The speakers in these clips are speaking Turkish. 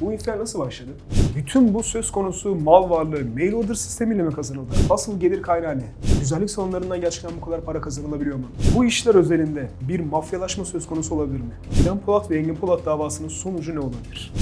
Bu infial nasıl başladı? Bütün bu söz konusu mal varlığı mail order sistemiyle mi kazanıldı? Asıl gelir kaynağı ne? Güzellik salonlarından gerçekten bu kadar para kazanılabiliyor mu? Bu işler özelinde bir mafyalaşma söz konusu olabilir mi? İlhan Polat ve Engin Polat davasının sonucu ne olabilir?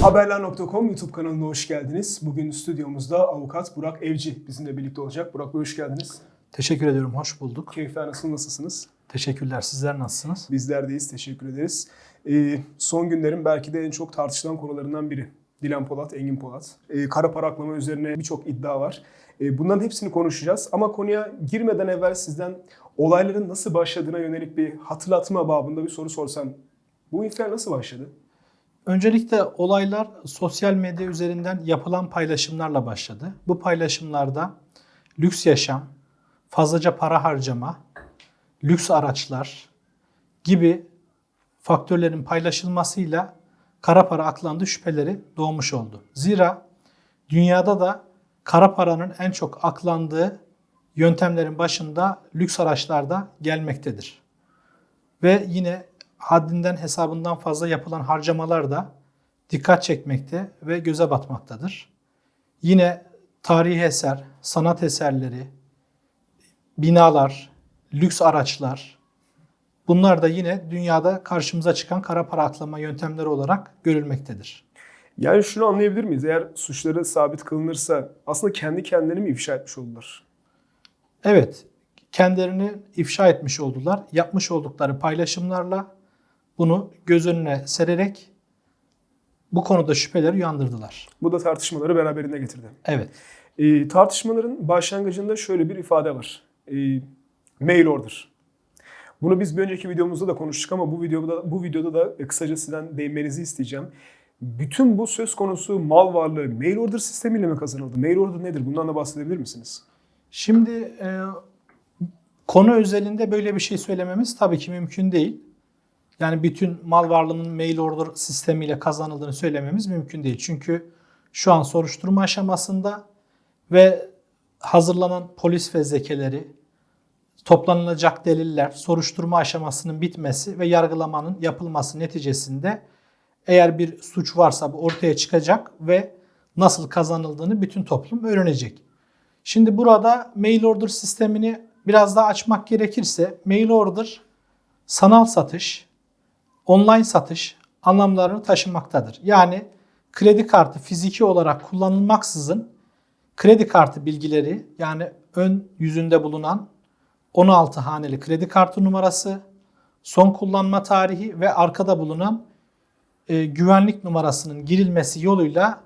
Haberler.com YouTube kanalına hoş geldiniz. Bugün stüdyomuzda avukat Burak Evci bizimle birlikte olacak. Burak Bey hoş geldiniz. Teşekkür ediyorum. Hoş bulduk. Keyifler nasıl, nasılsınız? Teşekkürler. Sizler nasılsınız? Bizler deyiz, teşekkür ederiz. Ee, son günlerin belki de en çok tartışılan konularından biri. Dilan Polat, Engin Polat. Ee, kara para aklama üzerine birçok iddia var. Ee, bunların hepsini konuşacağız. Ama konuya girmeden evvel sizden olayların nasıl başladığına yönelik bir hatırlatma babında bir soru sorsam. Bu infial nasıl başladı? Öncelikle olaylar sosyal medya üzerinden yapılan paylaşımlarla başladı. Bu paylaşımlarda lüks yaşam, fazlaca para harcama, lüks araçlar gibi faktörlerin paylaşılmasıyla kara para aklandı şüpheleri doğmuş oldu. Zira dünyada da kara paranın en çok aklandığı yöntemlerin başında lüks araçlarda gelmektedir. Ve yine haddinden hesabından fazla yapılan harcamalar da dikkat çekmekte ve göze batmaktadır. Yine tarihi eser, sanat eserleri, binalar, lüks araçlar bunlar da yine dünyada karşımıza çıkan kara para aklama yöntemleri olarak görülmektedir. Yani şunu anlayabilir miyiz? Eğer suçları sabit kılınırsa aslında kendi kendilerini mi ifşa etmiş oldular? Evet, kendilerini ifşa etmiş oldular. Yapmış oldukları paylaşımlarla bunu göz önüne sererek bu konuda şüpheleri uyandırdılar. Bu da tartışmaları beraberinde getirdi. Evet. E, tartışmaların başlangıcında şöyle bir ifade var. E, mail order. Bunu biz bir önceki videomuzda da konuştuk ama bu videoda bu videoda da kısaca sizden değinmenizi isteyeceğim. Bütün bu söz konusu mal varlığı mail order sistemiyle mi kazanıldı? Mail order nedir? Bundan da bahsedebilir misiniz? Şimdi e, konu özelinde böyle bir şey söylememiz tabii ki mümkün değil. Yani bütün mal varlığının mail order sistemiyle kazanıldığını söylememiz mümkün değil. Çünkü şu an soruşturma aşamasında ve hazırlanan polis fezlekeleri, toplanılacak deliller, soruşturma aşamasının bitmesi ve yargılamanın yapılması neticesinde eğer bir suç varsa bu ortaya çıkacak ve nasıl kazanıldığını bütün toplum öğrenecek. Şimdi burada mail order sistemini biraz daha açmak gerekirse mail order sanal satış, online satış anlamlarını taşımaktadır. Yani kredi kartı fiziki olarak kullanılmaksızın kredi kartı bilgileri yani ön yüzünde bulunan 16 haneli kredi kartı numarası, son kullanma tarihi ve arkada bulunan e, güvenlik numarasının girilmesi yoluyla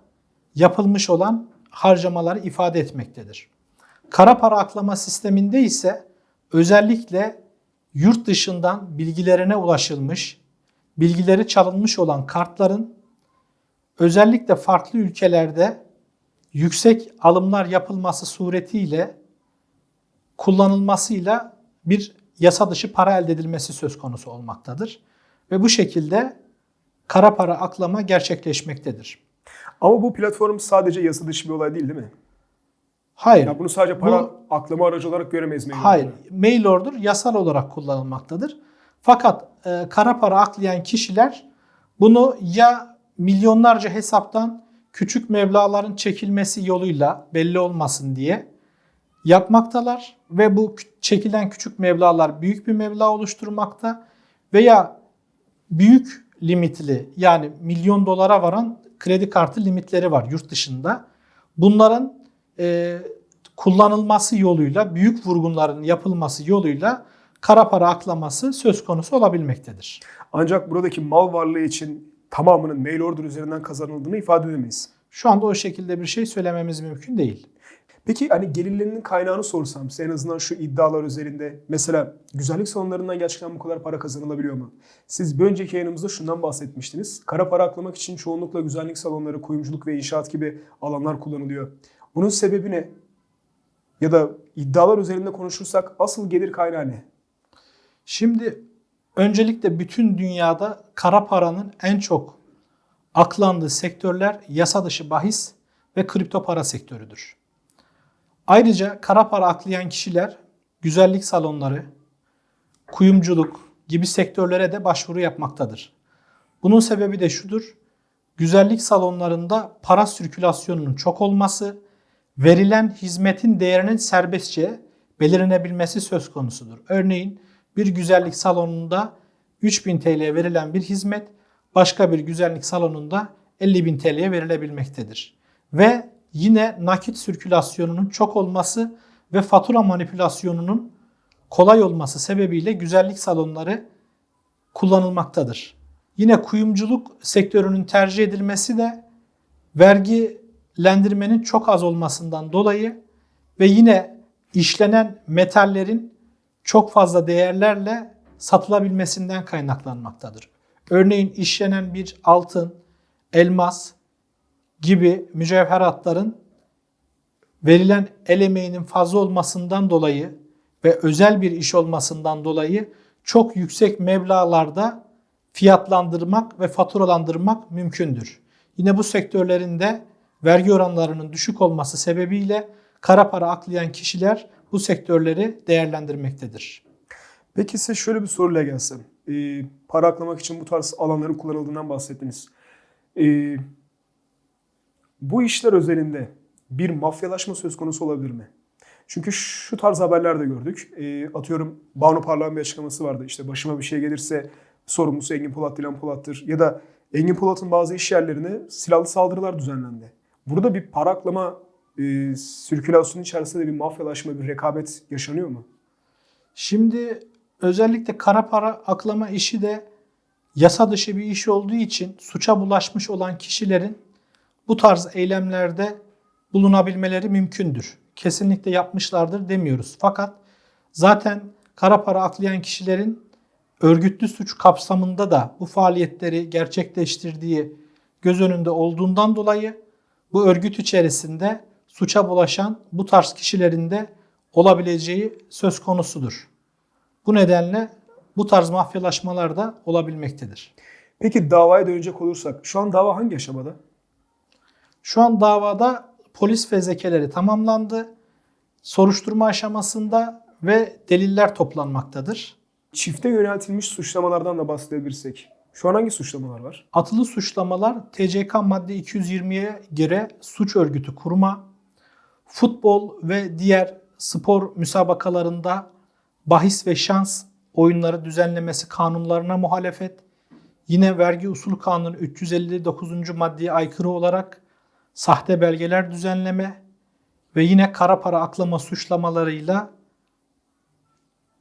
yapılmış olan harcamaları ifade etmektedir. Kara para aklama sisteminde ise özellikle yurt dışından bilgilerine ulaşılmış, bilgileri çalınmış olan kartların özellikle farklı ülkelerde yüksek alımlar yapılması suretiyle kullanılmasıyla bir yasa dışı para elde edilmesi söz konusu olmaktadır. Ve bu şekilde kara para aklama gerçekleşmektedir. Ama bu platform sadece yasa dışı bir olay değil değil mi? Hayır. Ya bunu sadece para Bu- aklama aracı olarak göremeyiz mail Hayır. order'ı. Mail order yasal olarak kullanılmaktadır. Fakat e, kara para aklayan kişiler bunu ya milyonlarca hesaptan küçük meblaların çekilmesi yoluyla belli olmasın diye yapmaktalar ve bu çekilen küçük meblalar büyük bir meblağ oluşturmakta veya büyük limitli yani milyon dolara varan kredi kartı limitleri var yurt dışında. Bunların e, kullanılması yoluyla, büyük vurgunların yapılması yoluyla kara para aklaması söz konusu olabilmektedir. Ancak buradaki mal varlığı için tamamının mail order üzerinden kazanıldığını ifade edemeyiz. Şu anda o şekilde bir şey söylememiz mümkün değil. Peki hani gelirlerinin kaynağını sorsam size en azından şu iddialar üzerinde mesela güzellik salonlarından gerçekten bu kadar para kazanılabiliyor mu? Siz bir önceki yayınımızda şundan bahsetmiştiniz. Kara para aklamak için çoğunlukla güzellik salonları, kuyumculuk ve inşaat gibi alanlar kullanılıyor. Bunun sebebi ne? Ya da iddialar üzerinde konuşursak asıl gelir kaynağı ne? Şimdi öncelikle bütün dünyada kara paranın en çok aklandığı sektörler yasa dışı bahis ve kripto para sektörüdür. Ayrıca kara para aklayan kişiler güzellik salonları, kuyumculuk gibi sektörlere de başvuru yapmaktadır. Bunun sebebi de şudur. Güzellik salonlarında para sirkülasyonunun çok olması, verilen hizmetin değerinin serbestçe belirlenebilmesi söz konusudur. Örneğin bir güzellik salonunda 3000 TL verilen bir hizmet başka bir güzellik salonunda 50.000 TL'ye verilebilmektedir. Ve yine nakit sirkülasyonunun çok olması ve fatura manipülasyonunun kolay olması sebebiyle güzellik salonları kullanılmaktadır. Yine kuyumculuk sektörünün tercih edilmesi de vergilendirmenin çok az olmasından dolayı ve yine işlenen metallerin çok fazla değerlerle satılabilmesinden kaynaklanmaktadır. Örneğin işlenen bir altın, elmas gibi mücevheratların verilen el emeğinin fazla olmasından dolayı ve özel bir iş olmasından dolayı çok yüksek meblağlarda fiyatlandırmak ve faturalandırmak mümkündür. Yine bu sektörlerinde vergi oranlarının düşük olması sebebiyle kara para aklayan kişiler bu sektörleri değerlendirmektedir. Peki size şöyle bir soruyla gelsem. Ee, para aklamak için bu tarz alanların kullanıldığından bahsettiniz. Ee, bu işler özelinde bir mafyalaşma söz konusu olabilir mi? Çünkü şu tarz haberler de gördük. Ee, atıyorum Banu Parlak'ın bir açıklaması vardı. İşte başıma bir şey gelirse sorumlusu Engin Polat, Dilan Polat'tır. Ya da Engin Polat'ın bazı iş yerlerine silahlı saldırılar düzenlendi. Burada bir para aklama e, sirkülasyonun içerisinde bir mafyalaşma, bir rekabet yaşanıyor mu? Şimdi özellikle kara para aklama işi de yasa dışı bir iş olduğu için suça bulaşmış olan kişilerin bu tarz eylemlerde bulunabilmeleri mümkündür. Kesinlikle yapmışlardır demiyoruz. Fakat zaten kara para aklayan kişilerin örgütlü suç kapsamında da bu faaliyetleri gerçekleştirdiği göz önünde olduğundan dolayı bu örgüt içerisinde suça bulaşan bu tarz kişilerin de olabileceği söz konusudur. Bu nedenle bu tarz mafyalaşmalar da olabilmektedir. Peki davaya dönecek olursak şu an dava hangi aşamada? Şu an davada polis fezlekeleri tamamlandı. Soruşturma aşamasında ve deliller toplanmaktadır. Çifte yöneltilmiş suçlamalardan da bahsedebilirsek. Şu an hangi suçlamalar var? Atılı suçlamalar TCK madde 220'ye göre suç örgütü kurma, futbol ve diğer spor müsabakalarında bahis ve şans oyunları düzenlemesi kanunlarına muhalefet, yine vergi usul kanunu 359. maddeye aykırı olarak sahte belgeler düzenleme ve yine kara para aklama suçlamalarıyla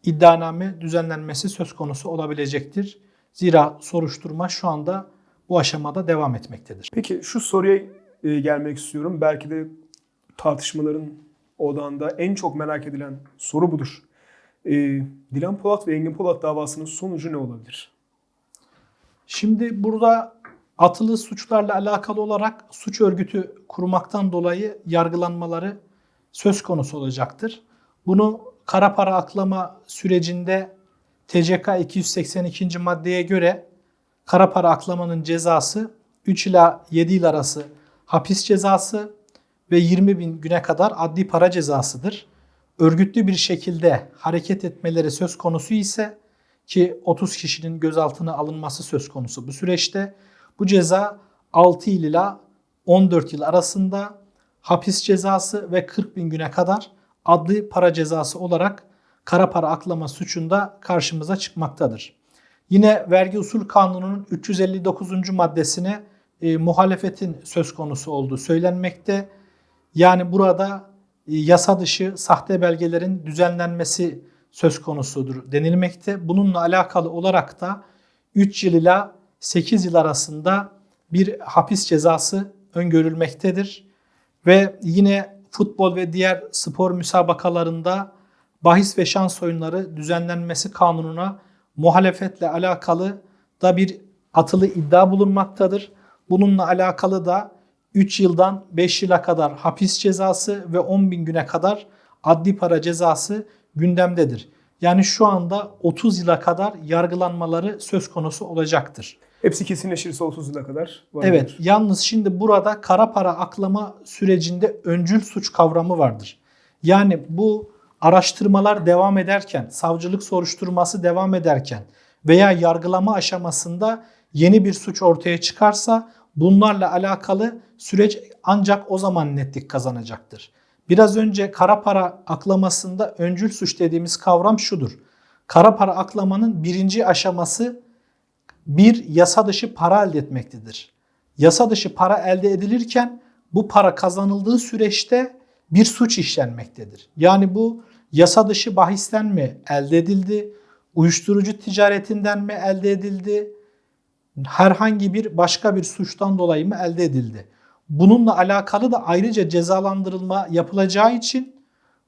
iddianame düzenlenmesi söz konusu olabilecektir. Zira soruşturma şu anda bu aşamada devam etmektedir. Peki şu soruya e, gelmek istiyorum. Belki de tartışmaların odağında en çok merak edilen soru budur. E, Dilan Polat ve Engin Polat davasının sonucu ne olabilir? Şimdi burada atılı suçlarla alakalı olarak suç örgütü kurmaktan dolayı yargılanmaları söz konusu olacaktır. Bunu kara para aklama sürecinde TCK 282. maddeye göre kara para aklamanın cezası 3 ila 7 yıl arası hapis cezası ve 20 bin güne kadar adli para cezasıdır. Örgütlü bir şekilde hareket etmeleri söz konusu ise ki 30 kişinin gözaltına alınması söz konusu bu süreçte bu ceza 6 yıl ila 14 yıl arasında hapis cezası ve 40 bin güne kadar adli para cezası olarak kara para aklama suçunda karşımıza çıkmaktadır. Yine vergi usul kanununun 359. maddesine e, muhalefetin söz konusu olduğu söylenmekte. Yani burada e, yasa dışı sahte belgelerin düzenlenmesi söz konusudur denilmekte. Bununla alakalı olarak da 3 yıl ila 8 yıl arasında bir hapis cezası öngörülmektedir. Ve yine futbol ve diğer spor müsabakalarında bahis ve şans oyunları düzenlenmesi kanununa muhalefetle alakalı da bir atılı iddia bulunmaktadır. Bununla alakalı da 3 yıldan 5 yıla kadar hapis cezası ve 10 bin güne kadar adli para cezası gündemdedir. Yani şu anda 30 yıla kadar yargılanmaları söz konusu olacaktır. Hepsi kesinleşirse 30 yıla kadar var. Evet, yalnız şimdi burada kara para aklama sürecinde öncül suç kavramı vardır. Yani bu araştırmalar devam ederken, savcılık soruşturması devam ederken veya yargılama aşamasında yeni bir suç ortaya çıkarsa bunlarla alakalı süreç ancak o zaman netlik kazanacaktır. Biraz önce kara para aklamasında öncül suç dediğimiz kavram şudur. Kara para aklamanın birinci aşaması bir yasa dışı para elde etmektedir. Yasa dışı para elde edilirken bu para kazanıldığı süreçte bir suç işlenmektedir. Yani bu yasa dışı bahisten mi elde edildi, uyuşturucu ticaretinden mi elde edildi, herhangi bir başka bir suçtan dolayı mı elde edildi? Bununla alakalı da ayrıca cezalandırılma yapılacağı için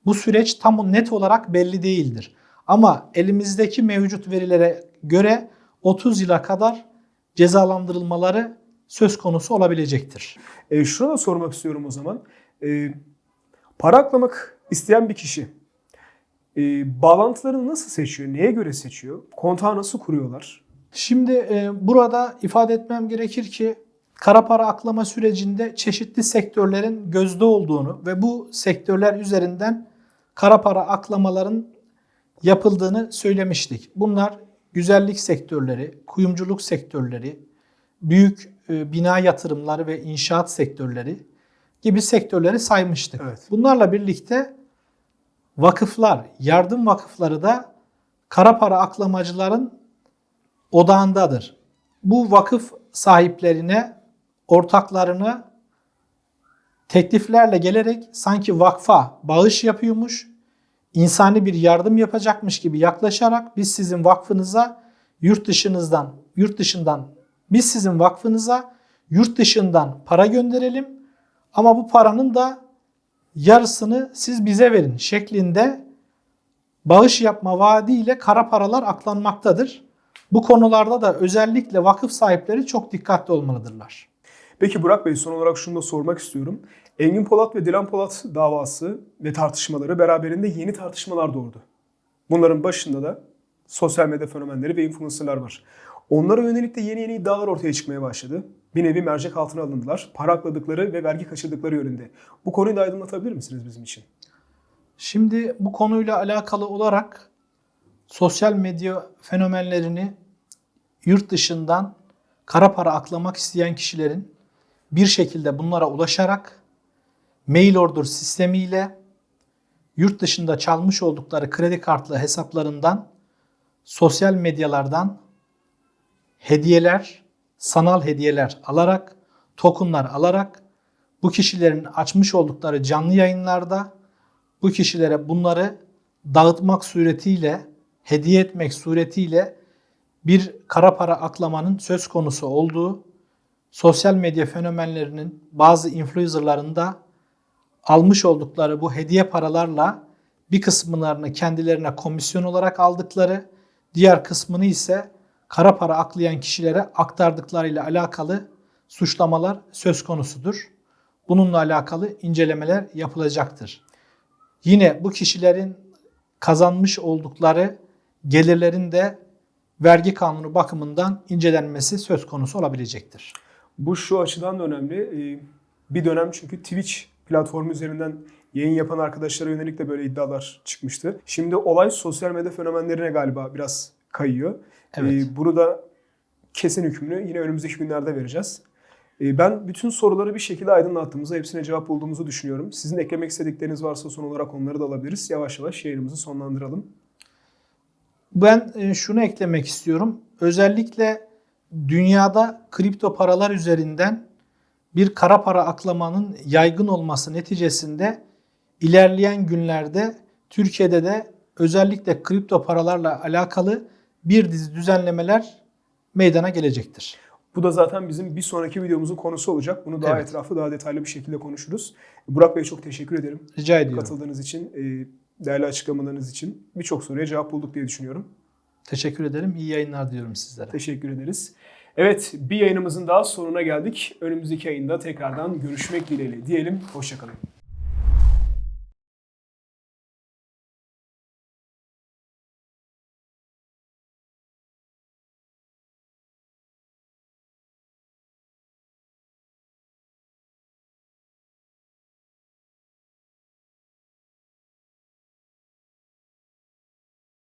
bu süreç tam net olarak belli değildir. Ama elimizdeki mevcut verilere göre 30 yıla kadar cezalandırılmaları söz konusu olabilecektir. E, şuna da sormak istiyorum o zaman. E, para aklamak isteyen bir kişi e, bağlantılarını nasıl seçiyor? Neye göre seçiyor? Kontağı nasıl kuruyorlar? Şimdi e, burada ifade etmem gerekir ki kara para aklama sürecinde çeşitli sektörlerin gözde olduğunu ve bu sektörler üzerinden kara para aklamaların yapıldığını söylemiştik. Bunlar güzellik sektörleri, kuyumculuk sektörleri, büyük e, bina yatırımları ve inşaat sektörleri gibi sektörleri saymıştık. Evet. Bunlarla birlikte vakıflar, yardım vakıfları da kara para aklamacıların odağındadır. Bu vakıf sahiplerine, ortaklarına tekliflerle gelerek sanki vakfa bağış yapıyormuş, insani bir yardım yapacakmış gibi yaklaşarak biz sizin vakfınıza yurt dışınızdan, yurt dışından biz sizin vakfınıza yurt dışından para gönderelim ama bu paranın da yarısını siz bize verin şeklinde bağış yapma vaadiyle kara paralar aklanmaktadır. Bu konularda da özellikle vakıf sahipleri çok dikkatli olmalıdırlar. Peki Burak Bey son olarak şunu da sormak istiyorum. Engin Polat ve Dilan Polat davası ve tartışmaları beraberinde yeni tartışmalar doğurdu. Bunların başında da sosyal medya fenomenleri ve influencerlar var. Onlara yönelik de yeni yeni iddialar ortaya çıkmaya başladı. Bir nevi mercek altına alındılar. Para akladıkları ve vergi kaçırdıkları yönünde. Bu konuyu da aydınlatabilir misiniz bizim için? Şimdi bu konuyla alakalı olarak sosyal medya fenomenlerini yurt dışından kara para aklamak isteyen kişilerin bir şekilde bunlara ulaşarak mail order sistemiyle yurt dışında çalmış oldukları kredi kartlı hesaplarından sosyal medyalardan hediyeler, sanal hediyeler alarak, tokenlar alarak bu kişilerin açmış oldukları canlı yayınlarda bu kişilere bunları dağıtmak suretiyle, hediye etmek suretiyle bir kara para aklamanın söz konusu olduğu, sosyal medya fenomenlerinin bazı influencerların almış oldukları bu hediye paralarla bir kısımlarını kendilerine komisyon olarak aldıkları, diğer kısmını ise kara para aklayan kişilere aktardıklarıyla alakalı suçlamalar söz konusudur. Bununla alakalı incelemeler yapılacaktır. Yine bu kişilerin kazanmış oldukları gelirlerin de vergi kanunu bakımından incelenmesi söz konusu olabilecektir. Bu şu açıdan da önemli. Ee, Bir dönem çünkü Twitch platformu üzerinden yayın yapan arkadaşlara yönelik de böyle iddialar çıkmıştı. Şimdi olay sosyal medya fenomenlerine galiba biraz kayıyor. Evet. Ee, Bunu da kesin hükmünü yine önümüzdeki günlerde vereceğiz. Ee, Ben bütün soruları bir şekilde aydınlattığımızda hepsine cevap bulduğumuzu düşünüyorum. Sizin eklemek istedikleriniz varsa son olarak onları da alabiliriz. Yavaş yavaş yayınımızı sonlandıralım. Ben e, şunu eklemek istiyorum. Özellikle dünyada kripto paralar üzerinden bir kara para aklamanın yaygın olması neticesinde ilerleyen günlerde Türkiye'de de özellikle kripto paralarla alakalı bir dizi düzenlemeler meydana gelecektir. Bu da zaten bizim bir sonraki videomuzun konusu olacak. Bunu daha Evet. etraflı, daha detaylı bir şekilde konuşuruz. Burak Bey çok teşekkür ederim. Rica ediyorum. Katıldığınız için, e, değerli açıklamalarınız için birçok soruya cevap bulduk diye düşünüyorum. Teşekkür ederim. İyi yayınlar diyorum sizlere. Teşekkür ederiz. Evet, bir yayınımızın daha sonuna geldik. Önümüzdeki yayında tekrardan görüşmek dileğiyle diyelim. Hoşçakalın.